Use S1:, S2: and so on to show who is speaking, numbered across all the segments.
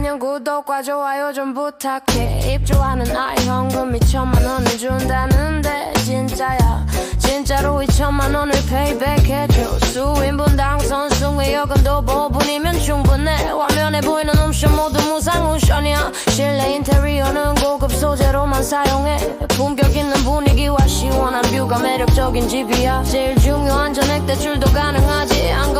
S1: 안녕 구독과 좋아요 좀 부탁해. 입주하는 아이 현금 2천만 원을 준다는데 진짜야. 진짜로 2천만 원을 페이백해줘. 수인분당 선숭이 요금도 5분이면 충분해. 화면에 보이는 옵션 모두 무상 옵션이야. 실내 인테리어는 고급 소재로만 사용해. 품격 있는 분위기와 시원한 뷰가 매력적인 집이야. 제일 중요한 전액 대출도 가능하지. 안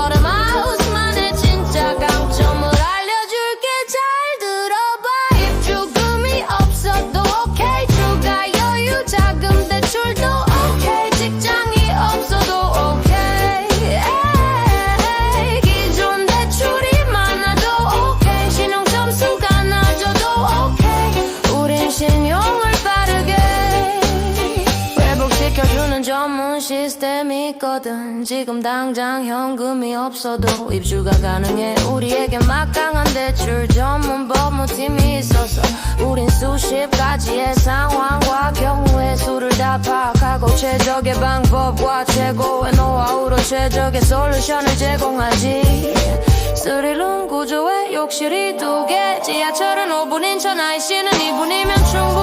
S1: 전문 시스템이 있거든. 지금 당장 현금이 없어도 입주가 가능해. 우리에게 막강한 대출 전문 법무팀이 있어서 우린 수십 가지의 상황과 경우의 수를 다 파악하고 최적의 방법과 최고의 노하우로 최적의 솔루션을 제공하지. 스릴룸 구조에 욕실이 두개 지하철은 5분 인천 IC는 2분이면 충분